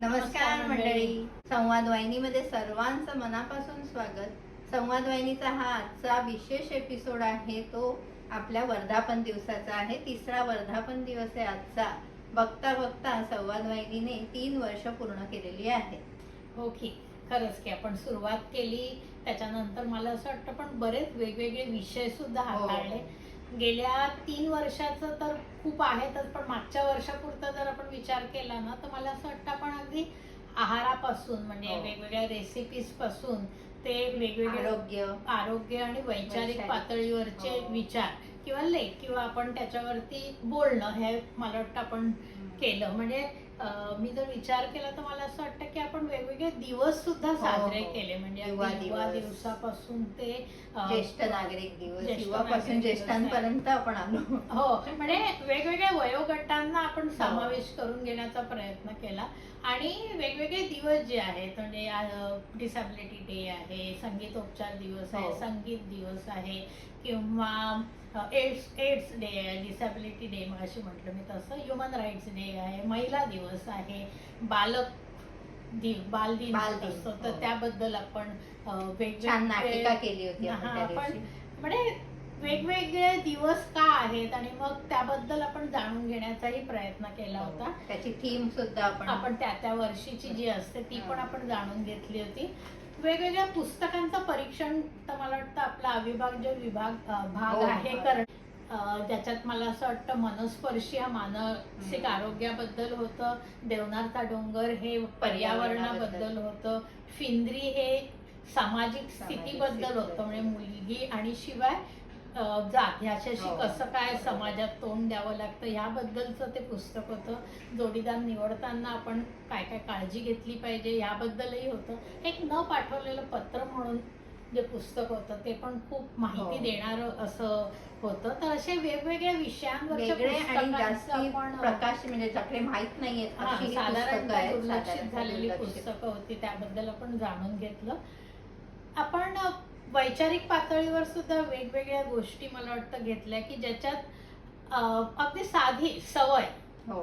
नमस्कार मंडळी. संवाद वाहिनीमध्ये सर्वांचं मनापासून स्वागत. संवाद वाहिनीचा हा आजचा विशेष एपिसोड आहे. तो आपल्या वर्धापन दिवसाचा आहे. तिसरा वर्धापन दिवस आहे आजचा. बघता बघता संवाद वाहिनीने तीन वर्ष पूर्ण केलेली आहे. हो की. खरंच की आपण सुरुवात केली. त्याच्यानंतर मला असं वाटतं पण बरेच वेगवेगळे विषय सुद्धा हो. हाताळले. गेल्या तीन वर्षाचं तर खूप आहेतच पण मागच्या वर्षापुरता जर आपण विचार केला ना तर मला असं वाटतं आपण अगदी आहारापासून म्हणजे हो. वेगवेगळ्या रेसिपीजपासून ते वेगवेगळे आरोग्य आरोग्य आणि वैचारिक वैचारिक. पातळीवरचे हो. विचार किंवा लेख किंवा आपण त्याच्यावरती बोलणं हे मला वाटतं आपण केलं म्हणजे मी जर विचार केला तर मला असं वाटतं की आपण वेगवेगळे दिवस सुद्धा साजरे हो. केले म्हणजे दिवस. दिवसापासून ते ज्येष्ठ नागरिक दिवस ज्येष्ठांपर्यंत आपण आलो हो म्हणजे वेगवेगळ्या वयोगटांना आपण समावेश करून घेण्याचा प्रयत्न केला आणि वेगवेगळे दिवस जे आहेत म्हणजे डिसॅबिलिटी डे आहे संगीतोपचार दिवस आहे हो. संगीत दिवस आहे किंवा एड्स एड्स डे आहे डिसॅबिलिटी डे मग अशी म्हटलं मी तसं. ह्युमन राईट्स डे आहे महिला दिवस आहे बालक दिन बाल दिन बालदिन, असतो. तर हो. त्याबद्दल आपण वेगवेगळे केली होती आपण हा, म्हणजे वेगवेगळे दिवस का आहेत आणि मग त्याबद्दल आपण जाणून घेण्याचाही प्रयत्न केला होता. त्याची थीम सुद्धा आपण आपण त्या त्या वर्षीची जी असते ती पण आपण जाणून घेतली होती. वेगवेगळ्या पुस्तकांचं परीक्षण तर मला वाटतं आपला अविभाज्य विभाग अं, भाग हो, आहे हो. कारण अं, ज्याच्यात मला असं वाटतं मनस्पर्शी हा मानसिक. आरोग्याबद्दल होतं देवनारचा डोंगर हे पर्यावरणाबद्दल. पर्यावरणाबद्दल होतं फिंद्री हे सामाजिक सामाजिक स्थितीबद्दल होतं स्थितीबद्दल. म्हणजे मुलगी आणि शिवाय जात. ह्याच्याशी हो. कसं काय समाजात तोंड द्यावं लागतं? याबद्दलचं ते पुस्तक होतं. जोडीदार निवडताना आपण काय काय काळजी घेतली पाहिजे? याबद्दलही होतं. एक न पाठवलेलं पत्र म्हणून जे पुस्तक होतं ते पण खूप माहिती हो. देणारं असं होतं. तर असे वेगवेगळ्या आपण प्रकाश म्हणजे आपले माहीत दुर्लक्षित साधारणतः झालेली. पुस्तकं होती. त्याबद्दल आपण जाणून घेतलं. आपण वैचारिक पातळीवर सुद्धा वेगवेगळ्या गोष्टी मला वाटतं घेतल्या की ज्याच्यात अगदी साधी सवय हो.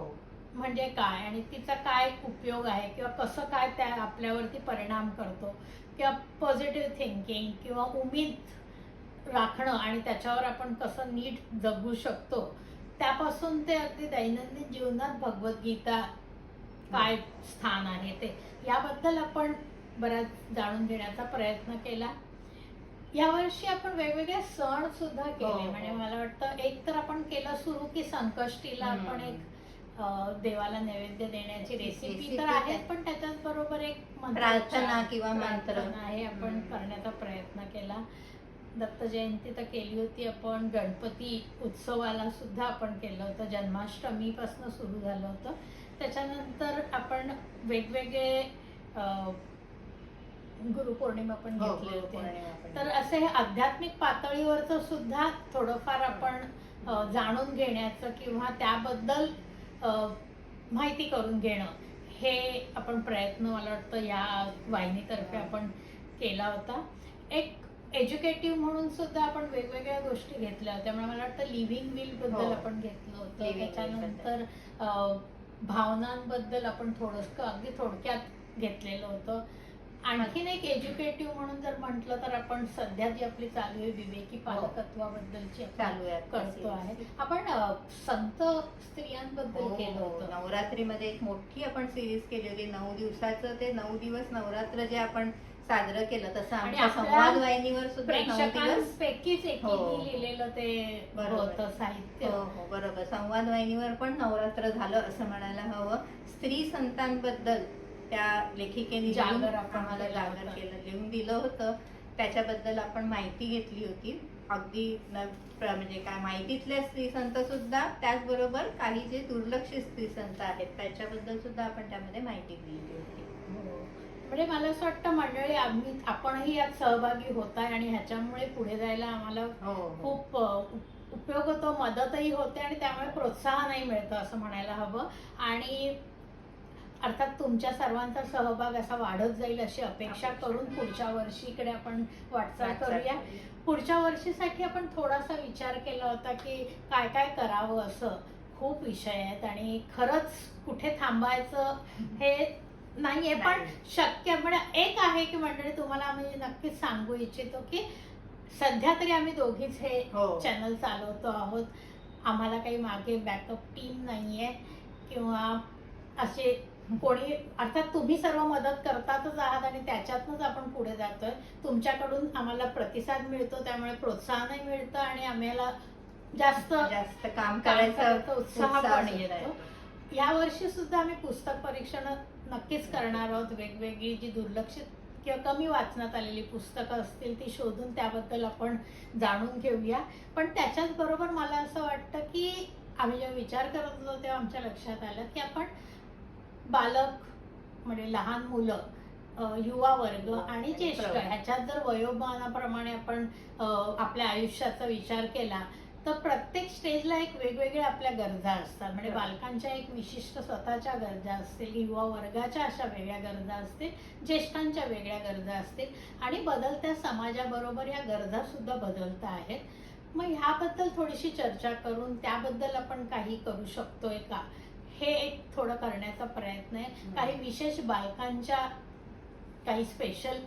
म्हणजे काय आणि तिचा काय उपयोग आहे किंवा कसं काय त्या आपल्यावरती परिणाम करतो किंवा पॉझिटिव्ह थिंकिंग किंवा उमेद राखणं आणि त्याच्यावर आपण कसं नीट जगू शकतो त्यापासून ते अगदी दैनंदिन जीवनात भगवद्गीता काय स्थान आहे ते याबद्दल आपण बऱ्याच जाणून घेण्याचा प्रयत्न केला. यावर्षी आपण वेगवेगळे सण सुद्धा हो, केले हो. म्हणजे मला वाटतं एक तर आपण केलं सुरू की संकष्टीला. आपण एक देवाला नैवेद्य देण्याची रेसिपी तर? आहेच पण त्याच्याच बरोबर एक प्रार्थना किंवा मंत्र. प्रार्थना हे आपण. करण्याचा प्रयत्न केला दत्त जयंती तर केली होती आपण गणपती उत्सवाला सुद्धा आपण केलं होतं जन्माष्टमीपासून सुरू झालं होतं त्याच्यानंतर आपण वेगवेगळे गुरुपौर्णिमा पण हो, घेतले होते. गुरुपौर्णिमा पण. तर असे हे आध्यात्मिक पातळीवरचं सुद्धा थोडंफार आपण अ, जाणून घेण्याचं किंवा त्याबद्दल अ, माहिती करून घेणं हे आपण प्रयत्न मला वाटतं या वाहिनीतर्फे आपण केला होता. एक एज्युकेटिव्ह म्हणून सुद्धा आपण वेगवेगळ्या गोष्टी घेतल्या होत्या. त्यामुळे मला वाटतं लिव्हिंग विलबद्दल हो. आपण घेतलं होतं. Living will त्याच्यानंतर अ, भावनांबद्दल आपण थोडस अगदी थोडक्यात घेतलेलं होतं. आणखीन एक एज्युकेटिव्ह म्हणून जर म्हटलं तर आपण सध्या जी आपली चालू आहे विवेकी पालकत्वाबद्दलची आपण चालू आहे करतो आहे. आपण संत स्त्रियांबद्दल हो, केलं हो. होतं नवरात्रीमध्ये एक मोठी आपण सिरीज केली होती नऊ दिवसाचं ते नऊ दिवस नवरात्र जे आपण साजरं केलं तसं आणि आमच्या संवाद वाहिनीवर सुद्धा हो. एकीने लिहिलेलं ते बरोबर. होतं साहित्य हो हो बरोबर संवाद वाहिनीवर पण नवरात्र झालं असं म्हणायला हवं स्त्री संतांबद्दल त्या लेखिकेने जागर आम्हाला केलं जागर. केलं लिहून दिलं होतं. त्याच्याबद्दल आपण माहिती घेतली होती. अगदी म्हणजे काय माहितीतले स्त्री संत सुद्धा त्याचबरोबर काही जे दुर्लक्षित स्त्री संत आहेत त्याच्याबद्दल सुद्धा आपण त्यामध्ये माहिती दिली होती. म्हणजे मला असं वाटतं मंडळी आम्ही आपणही यात सहभागी होत आहे आणि ह्याच्यामुळे पुढे जायला आम्हाला हो हो. खूप उपयोग होतो मदतही होते आणि त्यामुळे प्रोत्साहनही मिळतं असं म्हणायला हवं. आणि अर्थात तुमच्या सर्वांचा सहभाग असा वाढत जाईल अशी अपेक्षा करून पुढच्या वर्षीकडे आपण वाटचाल करूया. पुढच्या वर्षीसाठी आपण थोडासा विचार केला होता की काय काय करावं असं. खूप विषय आहेत आणि खरंच कुठे थांबायचं हे नाहीये पण नाही. शक्य म्हणजे एक आहे की मंडळी तुम्हाला आम्ही नक्कीच सांगू इच्छितो की सध्या तरी आम्ही दोघीच हे हो. चॅनल चालवतो आहोत. आम्हाला काही मागे बॅकअप टीम नाहीये किंवा असे कोणी अर्थात तुम्ही सर्व मदत करतातच आहात आणि त्याच्यातनंच आपण पुढे जातोय. तुमच्याकडून आम्हाला प्रतिसाद मिळतो त्यामुळे प्रोत्साहनही मिळतं आणि आम्हाला जास्त जास्त काम करायचा उत्साह पण येतो. या वर्षी सुद्धा आम्ही पुस्तक परीक्षण नक्कीच करणार आहोत. वेगवेगळी जी दुर्लक्षित किंवा कमी वाचण्यात आलेली पुस्तकं असतील ती शोधून त्याबद्दल आपण जाणून घेऊया. पण त्याच्याच बरोबर मला असं वाटतं की आम्ही जेव्हा विचार करत होतो तेव्हा आमच्या लक्षात आलं की आपण बालक म्हणजे लहान मुलं युवा वर्ग आणि ज्येष्ठ. ह्याच्यात जर वयोमानाप्रमाणे आपण आपल्या आयुष्याचा विचार केला तर प्रत्येक स्टेजला एक वेगवेगळ्या आपल्या गरजा असतात म्हणजे. बालकांच्या एक विशिष्ट स्वतःच्या गरजा असतील युवा वर्गाच्या अशा वेगळ्या गरजा असतील ज्येष्ठांच्या वेगळ्या गरजा असतील आणि बदलत्या समाजाबरोबर या गरजा सुद्धा बदलता आहेत मग ह्याबद्दल थोडीशी चर्चा करून त्याबद्दल आपण काही करू शकतोय का हे एक थोडं करण्याचा प्रयत्न आहे. काही विशेष बालकांच्या काही स्पेशल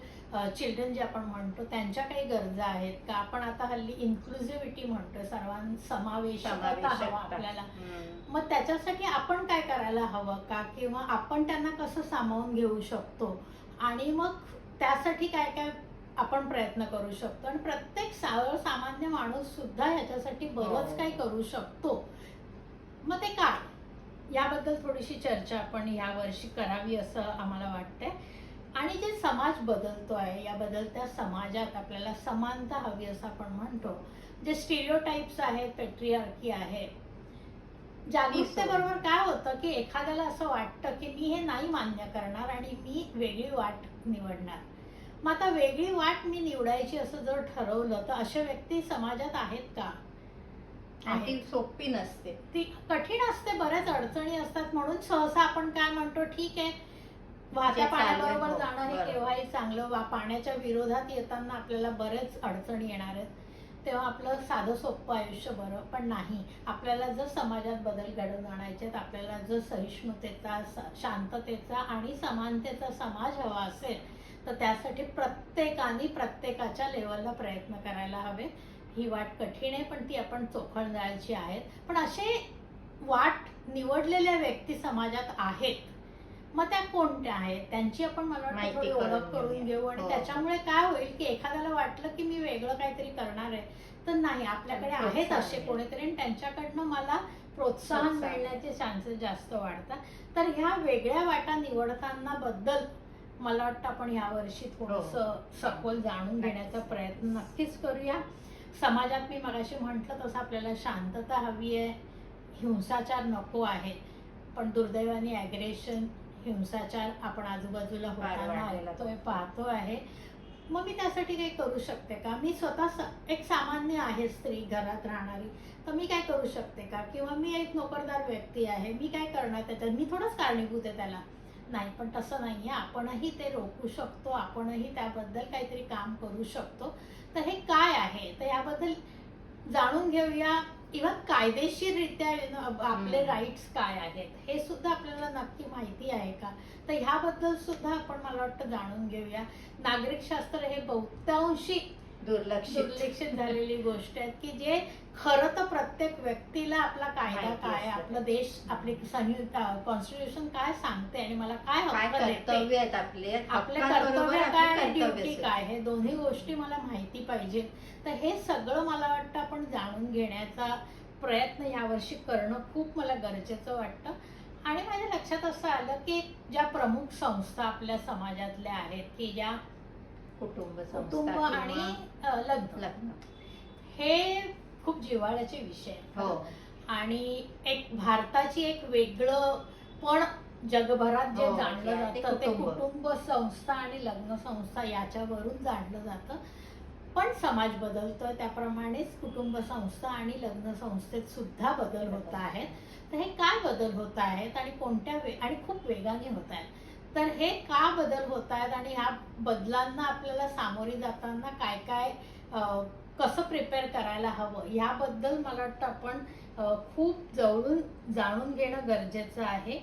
चिल्ड्रन जे आपण म्हणतो त्यांच्या काही गरजा आहेत का? आपण आता हल्ली इन्क्लुझिव्हिटी म्हणतोय सर्वांसमावेशकता हवा. आपल्याला. मग त्याच्यासाठी आपण काय करायला हवं का? किंवा आपण त्यांना कसं सामावून घेऊ शकतो? आणि मग त्यासाठी काय काय आपण प्रयत्न करू शकतो? आणि प्रत्येक सामान्य माणूस सुद्धा ह्याच्यासाठी बरंच हो. काही करू शकतो. मग ते काय? याबद्दल थोडीशी चर्चा आपण या वर्षी करावी असं आम्हाला वाटतंय. आणि जे समाज बदलतो आहे या बदलत्या समाजात आपल्याला समानता हवी असं आपण म्हणतो. जे स्टिरिओटाइप्स आहेत पेट्रियार्की आहे. जागरूकतेबरोबर काय होतं की एखाद्याला असं वाटतं की मी हे नाही मान्य करणार आणि मी वेगळी वाट निवडणार. मग आता वेगळी वाट मी निवडायची असं जर ठरवलं तर अशा व्यक्ती समाजात आहेत का? आणि ती आहेत. सोपी नसते. ती कठीण असते बऱ्याच अडचणी असतात म्हणून सहसा आपण काय म्हणतो ठीक आहे. वाहत्या पाण्याबरोबर हो, जाणं हे. केव्हाही चांगलं. वा पाण्याच्या विरोधात येताना आपल्याला बरेच अडचणी येणार आहेत. तेव्हा आपलं साधं सोपं आयुष्य बरं पण नाही. आपल्याला जर समाजात बदल घडवून आणायचे आहेत, आपल्याला जर सहिष्णुतेचा शांततेचा आणि समानतेचा समाज हवा असेल तर त्यासाठी प्रत्येकाने प्रत्येकाच्या लेवलला प्रयत्न करायला हवे ही वाट कठीण आहे पण ती आपण चोखळ जायची आहेत पण असे वाट निवडलेल्या व्यक्ती समाजात आहेत मग त्या कोणत्या आहेत त्यांची आपण मला वाटतं थोडी ओळख करून. घेऊ आणि हो. त्याच्यामुळे काय होईल की एखाद्याला वाटलं की मी वेगळं काहीतरी करणार आहे तर नाही आपल्याकडे आहेत प्रोत्साहन असे. कोणीतरी आणि त्यांच्याकडनं मला प्रोत्साहन. मिळण्याचे चान्सेस जास्त वाढतात तर ह्या वेगळ्या वाटा निवडताना बद्दल मला वाटतं आपण ह्या वर्षी थोडस हो. सखोल जाणून घेण्याचा प्रयत्न नक्कीच करूया समाजात मी मगाशी म्हटलं तसं आपल्याला शांतता हवी आहे. हिंसाचार नको आहे. पण दुर्दैवाने ॲग्रेशन हिंसाचार आपण आजूबाजूला होताना ऐकतोय पाहतो आहे. मग मी त्यासाठी काही करू शकते का? मी स्वतः स- एक सामान्य आहे स्त्री घरात राहणारी. तर मी काय करू शकते का? किंवा मी एक नोकरदार व्यक्ती आहे. मी काय करणार त्याच्यात? मी थोडंच कारणीभूत आहे त्याला. नाही पण तसं नाहीये. आपणही ते रोखू शकतो. आपणही त्याबद्दल काहीतरी काम करू शकतो. तर हे काय आहे? तर याबद्दल जाणून घेऊया. इव्हन कायदेशीररित्या आपले. राईट्स काय आहेत? हे सुद्धा आपल्याला नक्की माहिती आहे का? तर ह्याबद्दल सुद्धा आपण मला वाटतं जाणून घेऊया. नागरिक शास्त्र हे बहुतांशी दुर्लक्षित. दुर्लक्षित झालेली गोष्ट आहे की जे खरं तर प्रत्येक व्यक्तीला आपला कायदा काय. आपला देश आपली संहिता कॉन्स्टिट्यूशन काय सांगते आणि मला काय हक्क कर्तव्य आहेत आपले? आपले कर्तव्य काय आणि ड्युटी. काय? हे दोन्ही गोष्टी मला माहिती पाहिजे. तर हे सगळं मला वाटतं आपण जाणून घेण्याचा प्रयत्न यावर्षी करणं खूप मला गरजेचं वाटतं. आणि माझ्या लक्षात असं आलं की ज्या प्रमुख संस्था आपल्या समाजातल्या आहेत की ज्या कुटुंब संस्था कुटुंब आणि लग्न. लग्न. हे खूप जिव्हाळ्याचे विषय आहेत. हो आणि एक भारताची एक वेगळं पण जगभरात जे हो, जाणलं ते जातं ते कुटुंब. कुटुंब संस्था आणि लग्न संस्था याच्यावरून जाणलं जातं पण समाज बदलतोय त्याप्रमाणेच कुटुंब संस्था आणि लग्न संस्थेत सुद्धा बदल होत आहेत तर हे काय बदल होत आहेत आणि कोणत्या वे आणि खूप वेगाने होत आहेत तर हे का बदल होत आहेत आणि ह्या बदलांना आपल्याला सामोरी जाताना काय काय अ, कसं प्रिपेअर करायला हवं याबद्दल मला वाटतं आपण खूप जवळून जाणून घेणं गरजेचं आहे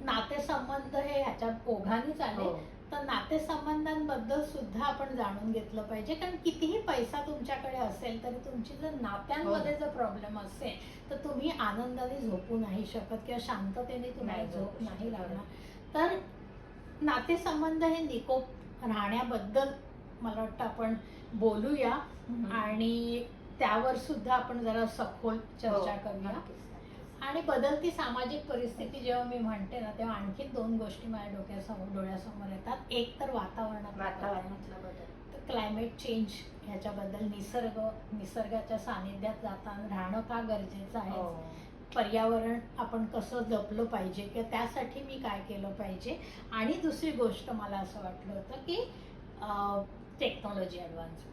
नातेसंबंध हे ह्याच्या ओघानेच आले हो. तर नातेसंबंधांबद्दल सुद्धा आपण जाणून घेतलं पाहिजे कारण कितीही पैसा तुमच्याकडे असेल तरी तुमची जर नात्यांमध्ये हो. जर प्रॉब्लेम असेल तर तुम्ही आनंदाने झोपू नाही शकत किंवा शांततेने तुम्हाला झोप नाही. लागणार तर नातेसंबंध हे निकोप राहण्याबद्दल मला वाटतं आपण बोलूया आणि त्यावर सुद्धा आपण जरा सखोल चर्चा हो, करूया. आणि बदलती सामाजिक परिस्थिती जेव्हा मी म्हणते ना तेव्हा आणखी दोन गोष्टी माझ्या डोक्यासमोर डोळ्यासमोर येतात. एक तर वातावरणात वातावरणातला बदल. तर क्लायमेट चेंज ह्याच्याबद्दल निसर्ग निसर्गाच्या सानिध्यात जाताना राहणं का गरजेचं आहे? हो. पर्यावरण आपण कसं जपलं पाहिजे? किंवा त्यासाठी मी काय केलं पाहिजे? आणि दुसरी गोष्ट मला असं वाटलं होतं की टेक्नॉलॉजी ॲडव्हान्स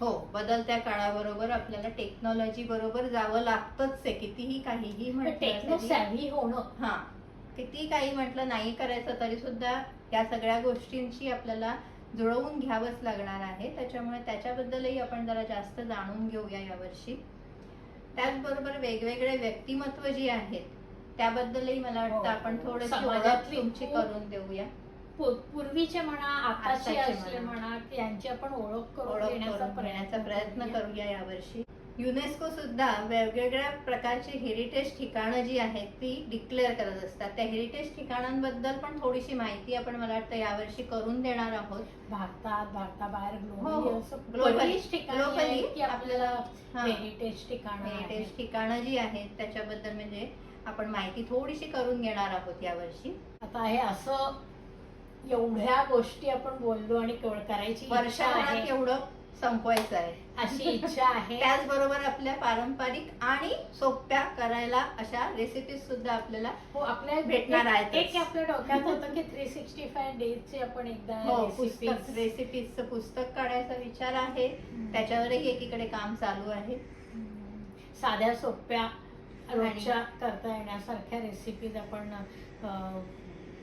हो बदलत्या काळाबरोबर आपल्याला टेक्नॉलॉजी बरोबर जावं लागतच आहे. कितीही काहीही टेक्नो सॅव्ही होणं. हा किती काही म्हटलं नाही करायचं तरी सुद्धा या सगळ्या गोष्टींची आपल्याला जुळवून घ्यावंच लागणार आहे. त्याच्यामुळे त्याच्याबद्दलही आपण जरा जास्त जाणून घेऊया यावर्षी. त्याचबरोबर वेगवेगळे व्यक्तिमत्व जी आहेत त्याबद्दलही मला वाटतं हो, आपण हो. थोडीशी ओळख समाजातली तुमची करून देऊया. पूर्वीचे म्हणा आताचे असले म्हणा. यांची आपण ओळख करून घेण्याचा प्रयत्न करूया. यावर्षी. युनेस्को सुद्धा वेगवेगळ्या प्रकारची हेरिटेज ठिकाणं जी आहेत ती डिक्लेअर करत असतात. त्या हेरिटेज ठिकाणांबद्दल पण थोडीशी माहिती आपण मला वाटतं यावर्षी करून देणार आहोत. भारतात भारताबाहेर ग्लोबली आपल्याला. हेरिटेज ठिकाण हेरिटेज ठिकाणं जी आहेत त्याच्याबद्दल म्हणजे आपण माहिती थोडीशी करून घेणार आहोत यावर्षी. आता हे असं एवढ्या गोष्टी आपण बोललो आणि केवळ करायची वर्षभरात आहे एवढं संपवायचं आहे अशी इच्छा आहे त्याचबरोबर आपल्या पारंपरिक आणि सोप्या करायला अशा रेसिपीज सुद्धा आपल्याला हो आपल्या भेटणार आहेतच. एक आपल्या डोक्यात होतं की थ्री सिक्स्टी फाय डेजचे आपण एकदा हो recipes- पुस्तक रेसिपीजचं पुस्तक काढायचा विचार आहे. त्याच्यावरही एकीकडे काम चालू आहे. साध्या सोप्या रोजच्या करता येण्यासारख्या रेसिपीज आपण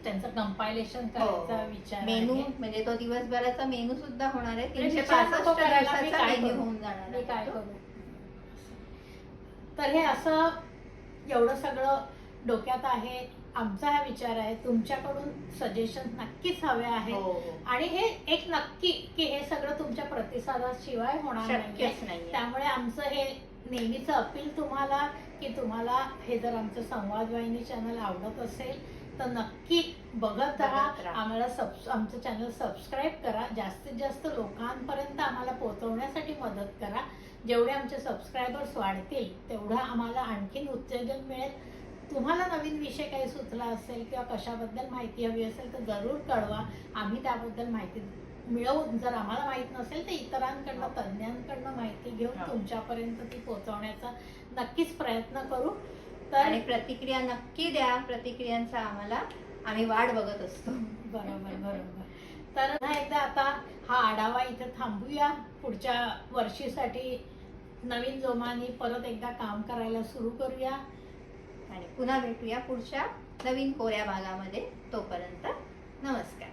त्यांचं कंपायलेशन करायचा हो. विचार मेनू आहे. म्हणजे तो दिवसभराचा मेनू सुद्धा होणार आहे म्हणजे तीनशे विचार नको पासष्ट करायला, मी दिवसाचा काय मेन्यू करू? होऊन जाणार मी काय आहे तो. करू तर हे असं एवढं सगळं डोक्यात आहे आमचा हा विचार आहे तुमच्याकडून सजेशन नक्कीच हवे आहेत हो, हो. आणि हे एक नक्की की हे सगळं तुमच्या प्रतिसादाशिवाय होणार नाही शक्यच नाही त्यामुळे आमचं हे नेहमीचं अपील तुम्हाला की तुम्हाला हे जर आमचं संवाद वाहिनी चॅनल आवडत असेल तर नक्की बघत राहा. आम्हाला सब आमचं चॅनल सबस्क्राईब करा. जास्तीत जास्त लोकांपर्यंत आम्हाला पोहोचवण्यासाठी मदत करा. जेवढे आमचे सबस्क्रायबर्स वाढतील तेवढं आम्हाला आणखीन उत्तेजन मिळेल. तुम्हाला नवीन विषय काही सुचला असेल किंवा कशाबद्दल माहिती हवी असेल तर जरूर कळवा. आम्ही त्याबद्दल माहिती मिळवून जर आम्हाला माहीत नसेल तर इतरांकडनं तज्ज्ञांकडनं माहिती घेऊन. तुमच्यापर्यंत ती पोहोचवण्याचा नक्कीच प्रयत्न करू. आणि तर प्रतिक्रिया नक्की द्या. प्रतिक्रियांचा आम्हाला आम्ही वाट बघत असतो. बरोबर बरोबर. तर पुन्हा एकदा आता हा आढावा इथे थांबूया. पुढच्या वर्षीसाठी नवीन जोमाने परत एकदा काम करायला सुरू करूया. आणि पुन्हा भेटूया पुढच्या नवीन कोऱ्या भागामध्ये. तोपर्यंत नमस्कार.